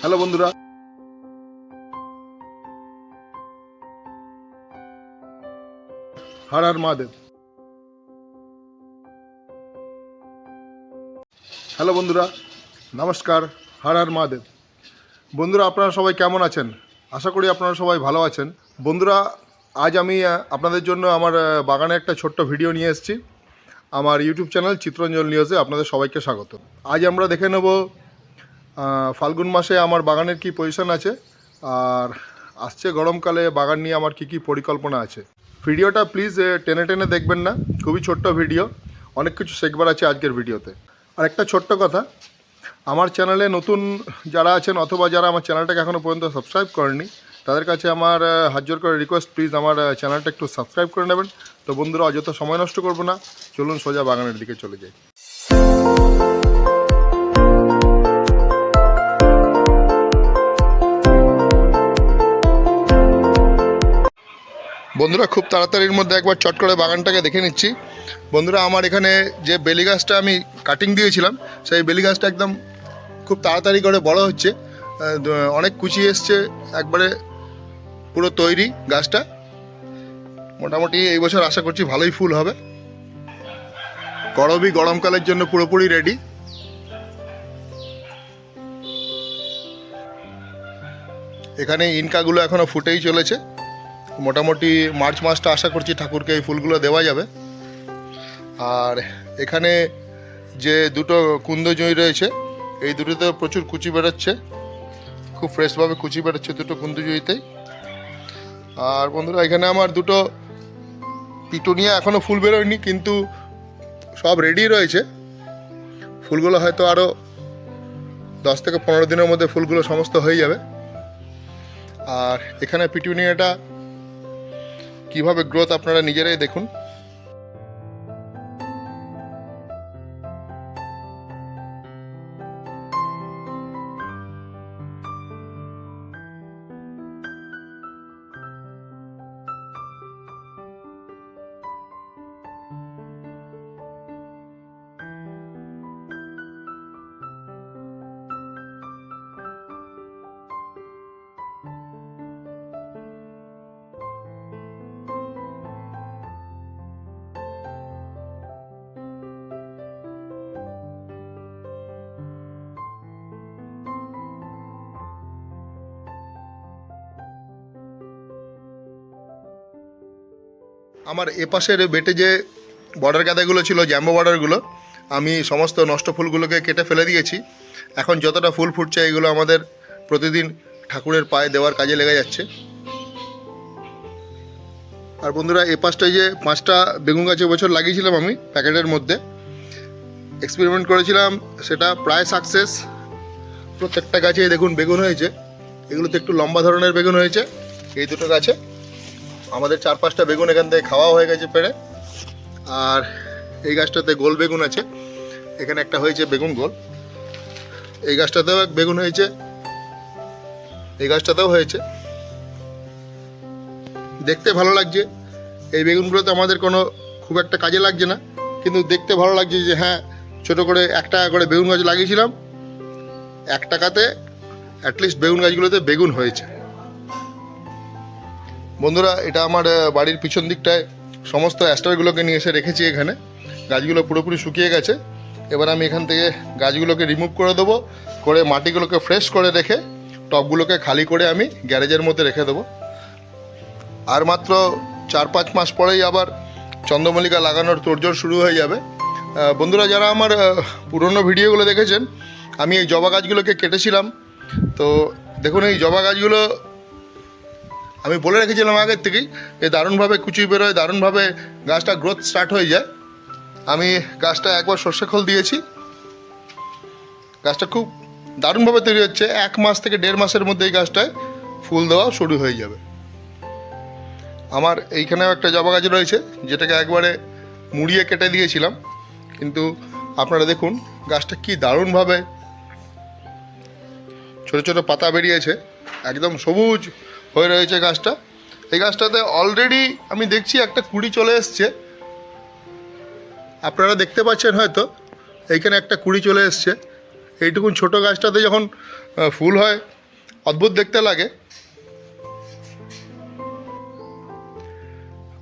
Hello বন্ধুরা। Har Har Mahadev. Hello বন্ধুরা, নমস্কার, হর হর মহাদেব। বন্ধুরা, আপনারা সবাই কেমন আছেন? আশা করি আপনারা সবাই ভালো আছেন। বন্ধুরা, আজ আমি আপনাদের জন্য আমার বাগানে একটা ছোট্ট ভিডিও নিয়ে এসেছি। আমার ইউটিউব চ্যানেল চিত্রঞ্জন নিউজে আপনাদের সবাইকে স্বাগত। আজ আমরা দেখে নেব ফাল্গুন মাসে আমার বাগানের কি পজিশন আছে? আর আসছে গরমকালে বাগান নিয়ে আমার কি কি পরিকল্পনা আছে? ভিডিওটা প্লিজ টেনে টেনে দেখবেন না। খুবই ছোট্ট ভিডিও অনেক কিছু শেখবার আছে আজকের ভিডিওতে আর একটা ছোট্ট কথা, আমার চ্যানেলে নতুন যারা আছেন অথবা যারা আমার চ্যানেলটাকে এখনও পর্যন্ত সাবস্ক্রাইব করেনি তাদের কাছে আমার হাত করে রিকোয়েস্ট প্লিজ আমার চ্যানেলটা একটু সাবস্ক্রাইব করে নেবেন। তো বন্ধুরা, অযথা সময় নষ্ট করব না। চলুন সোজা বাগানের দিকে চলে যাই। বন্ধুরা, খুব তাড়াতাড়ির মধ্যে একবার চট করে বাগানটাকে দেখে নিচ্ছি। বন্ধুরা, আমার এখানে যে বেলি গাছটা আমি কাটিং দিয়েছিলাম, সেই বেলি গাছটা একদম খুব তাড়াতাড়ি করে বড় হচ্ছে। অনেক কুচি এসছে, একবারে পুরো তৈরি গাছটা। মোটামুটি এই বছর আশা করছি ভালোই ফুল হবে। করবি গরমকালের জন্য পুরোপুরি রেডি এখানে ইনকাগুলো এখনও ফুটেই চলেছে। মোটামুটি মার্চ মাসটা আশা করছি ঠাকুরকে এই ফুলগুলো দেওয়া যাবে। আর এখানে যে দুটো কুন্দ কুন্দজয়ী রয়েছে, এই দুটোতে প্রচুর কুচি বেরোচ্ছে। খুব ফ্রেশভাবে কুচি বেরোচ্ছে দুটো কুন্দ কুন্দজয়ীতেই আর বন্ধুরা, এখানে আমার দুটো পিটুনিয়া এখনও ফুল বেরোয়নি, কিন্তু সব রেডি রয়েছে। ফুলগুলো হয়তো আরও দশ থেকে পনেরো দিনের মধ্যে ফুলগুলো সমস্ত হয়ে যাবে। আর এখানে পিটুনিয়াটা কীভাবে গ্রোথ আপনারা নিজেরাই দেখুন। আমার এপাশের বেটে যে বর্ডার গাঁদাগুলো ছিল জ্যাম্বো বর্ডারগুলো আমি সমস্ত নষ্ট ফুলগুলোকে কেটে ফেলে দিয়েছি। এখন যতটা ফুল ফুটছে, এগুলো আমাদের প্রতিদিন ঠাকুরের পায়ে দেওয়ার কাজে লেগে যাচ্ছে। আর বন্ধুরা এ যে পাঁচটা বেগুন গাছ বছর লাগিয়েছিলাম আমি, প্যাকেটের মধ্যে এক্সপেরিমেন্ট করেছিলাম, সেটা প্রায় সাকসেস প্রত্যেকটা গাছে দেখুন বেগুন হয়েছে, এগুলোতে একটু লম্বা ধরনের বেগুন হয়েছে, এই দুটো গাছে। আমাদের চার পাঁচটা বেগুন এখান থেকে খাওয়া হয়ে গেছে পেড়ে। আর এই গাছটাতে গোল বেগুন আছে। এখানে একটা হয়েছে বেগুন গোল। এই গাছটাতেও এক বেগুন হয়েছে। এই গাছটাতেও হয়েছে। দেখতে ভালো লাগছে। এই বেগুনগুলোতে আমাদের কোনো খুব একটা কাজে লাগছে না। কিন্তু দেখতে ভালো লাগছে যে হ্যাঁ ছোট করে এক টাকা করে বেগুন গাছ লাগিয়েছিলাম। এক টাকাতে অ্যাটলিস্ট বেগুন গাছগুলোতে বেগুন হয়েছে। বন্ধুরা, এটা আমার বাড়ির পিছন দিকটায় সমস্ত অ্যাস্টারগুলোকে নিয়ে এসে রেখেছি এখানে। গাছগুলো পুরোপুরি শুকিয়ে গেছে। এবার আমি এখান থেকে গাছগুলোকে রিমুভ করে দেবো, করে মাটিগুলোকে ফ্রেশ করে রেখে টবগুলোকে খালি করে আমি গ্যারেজের মধ্যে রেখে দেবো। আর মাত্র চার পাঁচ মাস পরেই আবার চন্দ্রমল্লিকা লাগানোর তোড়জোড় শুরু হয়ে যাবে। বন্ধুরা, যারা আমার পুরনো ভিডিওগুলো দেখেছেন, আমি এই জবা গাছগুলোকে কেটেছিলাম। তো দেখুন, এই জবা গাছগুলো আমি বলে রেখেছিলাম আগের থেকেই, যে দারুণভাবে কুচি বেরোয়, দারুণভাবে গাছটা গ্রোথ স্টার্ট হয়ে যায়। আমি গাছটা একবার সর্ষে খোল দিয়েছি। গাছটা খুব দারুণভাবে তৈরি হচ্ছে। এক মাস থেকে দেড় মাসের মধ্যে এই গাছটায় ফুল দেওয়া শুরু হয়ে যাবে। আমার এইখানেও একটা জবা গাছ রয়েছে, যেটাকে একবারে মুড়িয়ে কেটে দিয়েছিলাম। কিন্তু আপনারা দেখুন, গাছটা কি দারুণভাবে ছোটো ছোটো পাতা বেরিয়েছে। একদম সবুজ হয়ে রয়েছে গাছটা। এই গাছটাতে অলরেডি আমি দেখছি একটা কুড়ি চলে এসছে। আপনারা দেখতে পাচ্ছেন হয়তো, এইখানে একটা কুড়ি চলে এসছে। এইটুকুন ছোট গাছটাতে যখন ফুল হয়, অদ্ভুত দেখতে লাগে।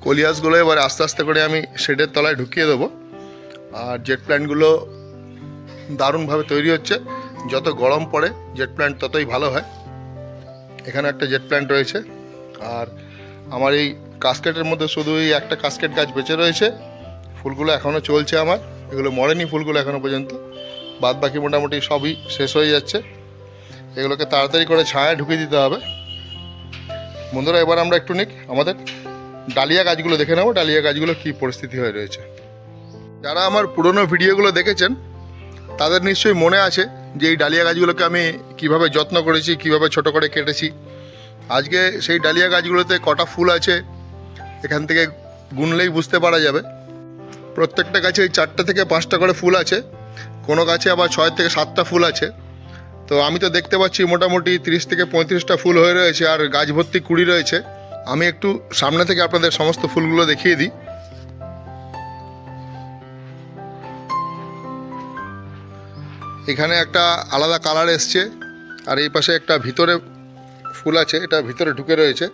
কলিয়াসগুলো এবার আস্তে আস্তে করে আমি শেডের তলায় ঢুকিয়ে দেবো। আর জেট প্ল্যান্টগুলো দারুণভাবে তৈরি হচ্ছে। যত গরম পড়ে জেট প্ল্যান্ট ততই ভালো হয়। এখানে একটা জেট প্ল্যান্ট রয়েছে। আর আমার এই কাস্কেটের মধ্যে শুধু এই একটা কাস্কেট গাছ বেঁচে রয়েছে। ফুলগুলো এখনও চলছে আমার। এগুলো মরেনি ফুলগুলো এখনও পর্যন্ত। বাদ বাকি মোটামুটি সবই শেষ হয়ে যাচ্ছে। এগুলোকে তাড়াতাড়ি করে ছায়ায় ঢুকিয়ে দিতে হবে। বন্ধুরা, এবার আমরা একটু নিক আমাদের ডালিয়া গাছগুলো দেখে নেব, ডালিয়া গাছগুলো কী পরিস্থিতি হয়ে রয়েছে। যারা আমার পুরনো ভিডিওগুলো দেখেছেন, তাদের নিশ্চয়ই মনে আছে যে এই ডালিয়া গাছগুলোকে আমি কীভাবে যত্ন করেছি, কীভাবে ছোট করে কেটেছি। আজকে সেই ডালিয়া গাছগুলোতে কটা ফুল আছে, এখান থেকে গুনলেই বুঝতে পারা যাবে। প্রত্যেকটা গাছে চারটে থেকে পাঁচটা করে ফুল আছে, কোনো গাছে আবার ছয় থেকে সাতটা ফুল আছে। তো আমি তো দেখতে পাচ্ছি মোটামুটি তিরিশ থেকে পঁয়ত্রিশটা ফুল হয়ে রয়েছে, আর গাছ ভর্তি কুড়ি রয়েছে। আমি একটু সামনে থেকে আপনাদের সমস্ত ফুলগুলো দেখিয়ে দিই। এখানে একটা আলাদা কালার এসছে, আর এই পাশে একটা ভিতরে ফুল আছে, এটা ভিতরে ঢুকে রয়েছে।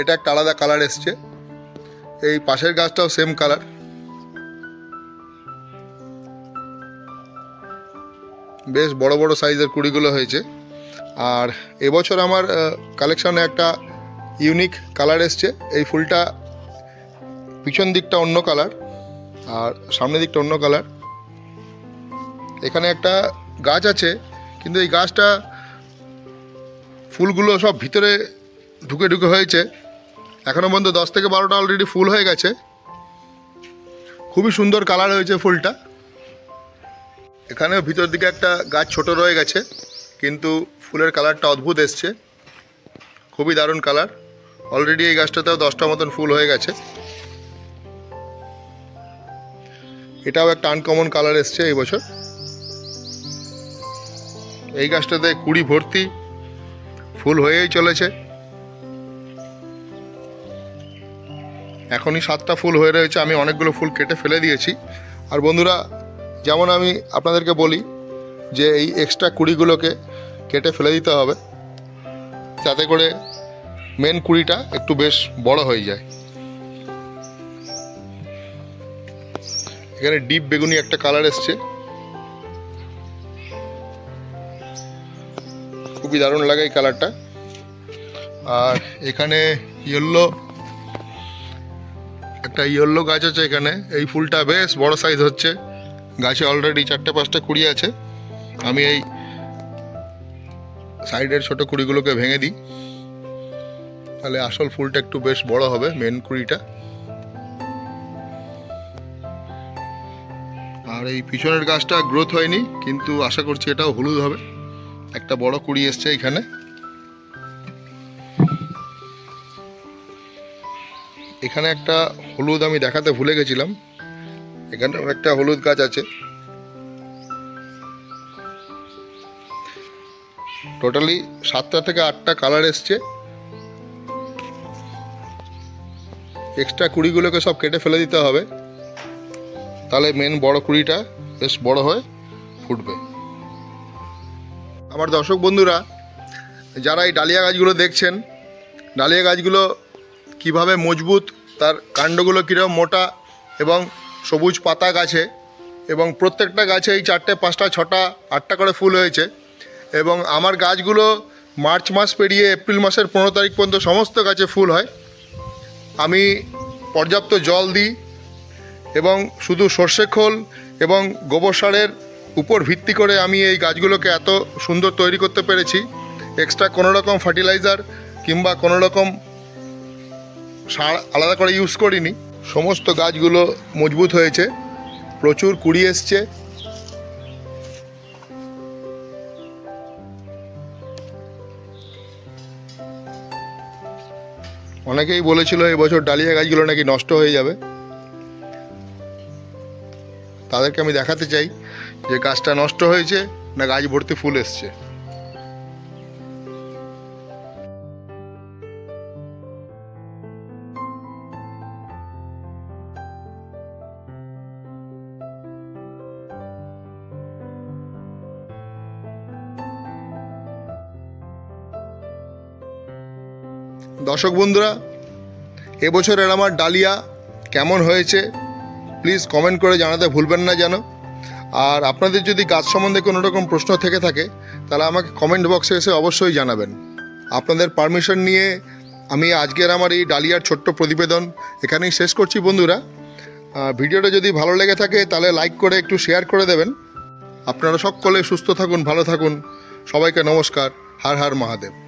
এটা একটা আলাদা কালার এসছে। এই পাশের গাছটাও সেম কালার বেশ বড় বড় সাইজের কুড়িগুলো হয়েছে। আর এবছর আমার কালেকশনে একটা ইউনিক কালার এসছে। এই ফুলটা পিছন দিকটা অন্য কালার আর সামনের দিকটা অন্য কালার এখানে একটা গাছ আছে, কিন্তু এই গাছটা ফুলগুলো সব ভিতরে ঢুকে ঢুকে হয়েছে। এখনও পর্যন্ত দশ থেকে বারোটা অলরেডি ফুল হয়ে গেছে। খুবই সুন্দর কালার হয়েছে ফুলটা। এখানে ভিতর দিকে একটা গাছ ছোট রয়ে গেছে, কিন্তু ফুলের কালারটা অদ্ভুত এসছে। খুবই দারুণ কালার অলরেডি এই গাছটাতেও দশটা মতন ফুল হয়ে গেছে। এটাও একটা আনকমন কালার এসছে এই বছর। এই গাছটাতে কুড়ি ভর্তি ফুল হয়েই চলেছে। এখনই সাতটা ফুল হয়ে রয়েছে, আমি অনেকগুলো ফুল কেটে ফেলে দিয়েছি। আর বন্ধুরা, যেমন আমি আপনাদেরকে বলি যে এই এক্সট্রা কুড়িগুলোকে কেটে ফেলে দিতে হবে, যাতে করে মেন কুড়িটা একটু বেশ বড় হয়ে যায়। এখানে ডিপ বেগুনি একটা কালার এসছে। খুবই দারুণ লাগে এই কালারটা। আর এখানে ইয়েলো, একটা ইয়েলো গাছ আছে এখানে। এই ফুলটা বেশ বড় সাইজ হচ্ছে। গাছে অলরেডি চারটে, পাঁচটা কুড়ি আছে। আমি এই সাইডের ছোট কুড়িগুলোকে ভেঙে দিই। তাহলে আসল ফুলটা একটু বেশ বড় হবে মেন কুড়িটা। আর এই পিছনের গাছটা গ্রোথ হয়নি, কিন্তু আশা করছি এটাও হলুদ হবে। একটা বড় কুড়ি এসছে এখানে। এখানে একটা হলুদ আমি দেখাতে ভুলে গেছিলাম। এখানে একটা হলুদ গাছ আছে। টোটালি সাতটা থেকে আটটা কালার এসছে। এক্সট্রা কুড়িগুলোকে সব কেটে ফেলে দিতে হবে। তাহলে মেন বড় কুড়িটা বেশ বড় হয়ে ফুটবে। আমার দর্শক বন্ধুরা, যারা এই ডালিয়া গাছগুলো দেখছেন, ডালিয়া গাছগুলো কীভাবে মজবুত, তার কাণ্ডগুলো কীরকম মোটা এবং সবুজ পাতা গাছে এবং প্রত্যেকটা গাছে এই চারটে, পাঁচটা, ছটা, আটটা করে ফুল হয়েছে এবং আমার গাছগুলো মার্চ মাস পেরিয়ে এপ্রিল মাসের পনেরো তারিখ পর্যন্ত সমস্ত গাছে ফুল হয়। আমি পর্যাপ্ত জল দিই এবং শুধু সর্ষে খোল এবং গোবর সারের উপর ভিত্তি করে আমি এই গাছগুলোকে এত সুন্দর তৈরি করতে পেরেছি। এক্সট্রা কোনো রকম ফার্টিলাইজার কিংবা কোনো রকম সার আলাদা করে ইউজ করিনি। সমস্ত গাছগুলো মজবুত হয়েছে। প্রচুর কুড়ি এসছে। অনেকেই বলেছিল এবছর ডালিয়া গাছগুলো নাকি নষ্ট হয়ে যাবে। তাদেরকে আমি দেখাতে চাই। যে গাছটা নষ্ট হয়েছে না গাছ ভর্তি ফুল এসছে। দর্শক বন্ধুরা, এবছরের আমার ডালিয়া কেমন হয়েছে প্লিজ কমেন্ট করে জানাতে ভুলবেন না যেন। আর আপনাদের যদি গাছ সম্বন্ধে কোনো রকম প্রশ্ন থেকে থাকে, তাহলে আমাকে কমেন্ট বক্সে এসে অবশ্যই জানাবেন। আপনাদের পারমিশন নিয়ে আমি আজকের আমার এই ডালিয়ার ছোট্ট প্রতিবেদন এখানেই শেষ করছি বন্ধুরা। ভিডিওটা যদি ভালো লেগে থাকে, তাহলে লাইক করে একটু শেয়ার করে দেবেন। আপনারা সকলে সুস্থ থাকুন, ভালো থাকুন। সবাইকে নমস্কার। হার হার মহাদেব।